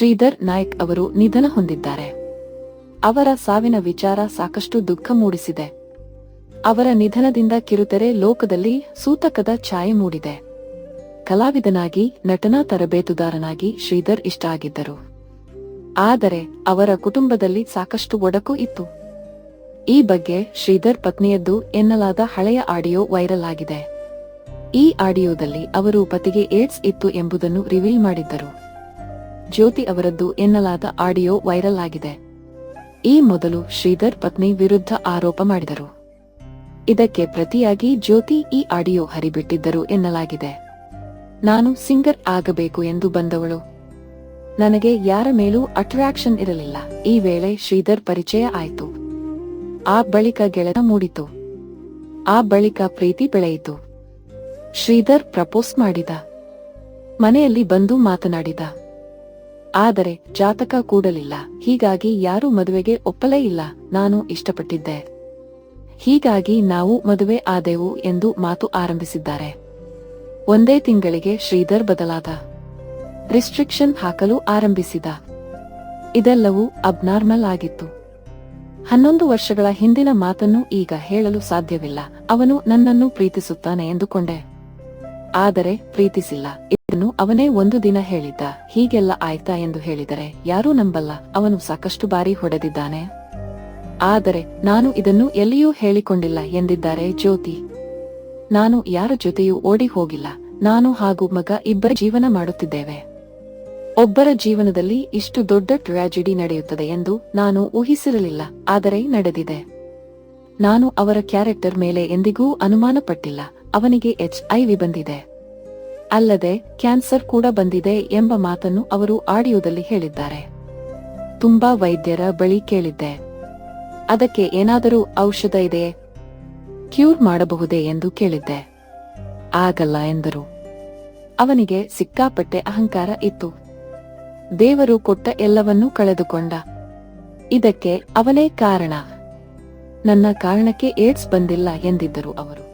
ಶ್ರೀಧರ್ ನಾಯ್ಕ್ ಅವರು ನಿಧನ ಹೊಂದಿದ್ದಾರೆ. ಅವರ ಸಾವಿನ ವಿಚಾರ ಸಾಕಷ್ಟು ದುಃಖ ಮೂಡಿಸಿದೆ. ಅವರ ನಿಧನದಿಂದ ಕಿರುತೆರೆ ಲೋಕದಲ್ಲಿ ಸೂತಕದ ಛಾಯೆ ಮೂಡಿದೆ. ಕಲಾವಿದನಾಗಿ, ನಟನಾ ತರಬೇತುದಾರನಾಗಿ ಶ್ರೀಧರ್ ಇಷ್ಟ ಆಗಿದ್ದರು. ಆದರೆ ಅವರ ಕುಟುಂಬದಲ್ಲಿ ಸಾಕಷ್ಟು ಒಡಕು ಇತ್ತು. ಈ ಬಗ್ಗೆ ಶ್ರೀಧರ್ ಪತ್ನಿಯದ್ದು ಎನ್ನಲಾದ ಹಳೆಯ ಆಡಿಯೋ ವೈರಲ್ ಆಗಿದೆ. ಈ ಆಡಿಯೋದಲ್ಲಿ ಅವರು ಪತಿಗೆ ಏಡ್ಸ್ ಇತ್ತು ಎಂಬುದನ್ನು ರಿವೀಲ್ ಮಾಡಿದ್ದರು. ಜ್ಯೋತಿ ಅವರದ್ದು ಎನ್ನಲಾದ ಆಡಿಯೋ ವೈರಲ್ ಆಗಿದೆ. ಈ ಮೊದಲು ಶ್ರೀಧರ್ ಪತ್ನಿ ವಿರುದ್ಧ ಆರೋಪ ಮಾಡಿದರು. ಇದಕ್ಕೆ ಪ್ರತಿಯಾಗಿ ಜ್ಯೋತಿ ಈ ಆಡಿಯೋ ಹರಿಬಿಟ್ಟಿದ್ದರು ಎನ್ನಲಾಗಿದೆ. ನಾನು ಸಿಂಗರ್ ಆಗಬೇಕು ಎಂದು ಬಂದವಳು. ನನಗೆ ಯಾರ ಮೇಲೂ ಅಟ್ರಾಕ್ಷನ್ ಇರಲಿಲ್ಲ. ಈ ವೇಳೆ ಶ್ರೀಧರ್ ಪರಿಚಯ ಆಯಿತು. ಆ ಬಳಿಕ ಗೆಳೆತ ಮೂಡಿತು. ಆ ಬಳಿಕ ಪ್ರೀತಿ ಬೆಳೆಯಿತು. ಶ್ರೀಧರ್ ಪ್ರಪೋಸ್ ಮಾಡಿದ. ಮನೆಯಲ್ಲಿ ಬಂದು ಮಾತನಾಡಿದ. ಆದರೆ ಜಾತಕ ಕೂಡಲಿಲ್ಲ. ಹೀಗಾಗಿ ಯಾರು ಮದುವೆಗೆ ಒಪ್ಪಲೇ ಇಲ್ಲ. ನಾನು ಇಷ್ಟಪಟ್ಟಿದ್ದೆ. ಹೀಗಾಗಿ ನಾವು ಮದುವೆ ಆದೆವು ಎಂದು ಮಾತು ಆರಂಭಿಸಿದ್ದಾರೆ. ಒಂದೇ ತಿಂಗಳಿಗೆ ಶ್ರೀಧರ್ ಬದಲಾದ ರಿಸ್ಟ್ರಿಕ್ಷನ್ ಹಾಕಲು ಆರಂಭಿಸಿದ. ಇದೆಲ್ಲವೂ ಅಬ್ನಾರ್ಮಲ್ ಆಗಿತ್ತು. ಹನ್ನೊಂದು ವರ್ಷಗಳ ಹಿಂದಿನ ಮಾತನ್ನು ಈಗ ಹೇಳಲು ಸಾಧ್ಯವಿಲ್ಲ. ಅವನು ನನ್ನನ್ನು ಪ್ರೀತಿಸುತ್ತಾನೆ ಎಂದುಕೊಂಡೆ. ಆದರೆ ಪ್ರೀತಿಸಿಲ್ಲ. ಇದನ್ನು ಅವನೇ ಒಂದು ದಿನ ಹೇಳಿದ್ದ. ಹೀಗೆಲ್ಲ ಆಯ್ತಾ ಎಂದು ಹೇಳಿದರೆ, ಯಾರೂ ನಂಬಲ್ಲ. ಅವನು ಸಾಕಷ್ಟು ಬಾರಿ ಹೊಡೆದಿದ್ದಾನೆ. ಆದರೆ ನಾನು ಇದನ್ನು ಎಲ್ಲಿಯೂ ಹೇಳಿಕೊಂಡಿಲ್ಲ ಎಂದಿದ್ದಾರೆ ಜ್ಯೋತಿ. ನಾನು ಯಾರ ಜೊತೆಯೂ ಓಡಿ ಹೋಗಿಲ್ಲ. ನಾನು ಹಾಗೂ ಮಗ ಇಬ್ಬರ ಜೀವನ ಮಾಡುತ್ತಿದ್ದೇವೆ. ಒಬ್ಬರ ಜೀವನದಲ್ಲಿ ಇಷ್ಟು ದೊಡ್ಡ ಟ್ರಾಜಿಡಿ ನಡೆಯುತ್ತದೆ ಎಂದು ನಾನು ಊಹಿಸಿರಲಿಲ್ಲ. ಆದರೆ ನಡೆದಿದೆ. ನಾನು ಅವರ ಕ್ಯಾರೆಕ್ಟರ್ ಮೇಲೆ ಎಂದಿಗೂ ಅನುಮಾನ ಪಟ್ಟಿಲ್ಲ ಅವನಿಗೆ ಎಚ್ ಐವಿ ಬಂದಿದೆ. ಅಲ್ಲದೆ ಕ್ಯಾನ್ಸರ್ ಕೂಡ ಬಂದಿದೆ ಎಂಬ ಮಾತನ್ನು ಅವರು ಆಡಿಯೋದಲ್ಲಿ ಹೇಳಿದ್ದಾರೆ. ತುಂಬಾ ವೈದ್ಯರ ಬಳಿ ಕೇಳಿದ್ದೆ. ಅದಕ್ಕೆ ಏನಾದರೂ ಔಷಧ ಇದೆ? ಕ್ಯೂರ್ ಮಾಡಬಹುದೇ ಎಂದು ಕೇಳಿದ್ದೆ. ಆಗಲ್ಲ ಎಂದರು. ಅವನಿಗೆ ಸಿಕ್ಕಾಪಟ್ಟೆ ಅಹಂಕಾರ ಇತ್ತು. ದೇವರು ಕೊಟ್ಟ ಎಲ್ಲವನ್ನೂ ಕಳೆದುಕೊಂಡ. ಇದಕ್ಕೆ ಅವನೇ ಕಾರಣ. ನನ್ನ ಕಾರಣಕ್ಕೆ ಏಡ್ಸ್ ಬಂದಿಲ್ಲ ಎಂದಿದ್ದರು ಅವರು.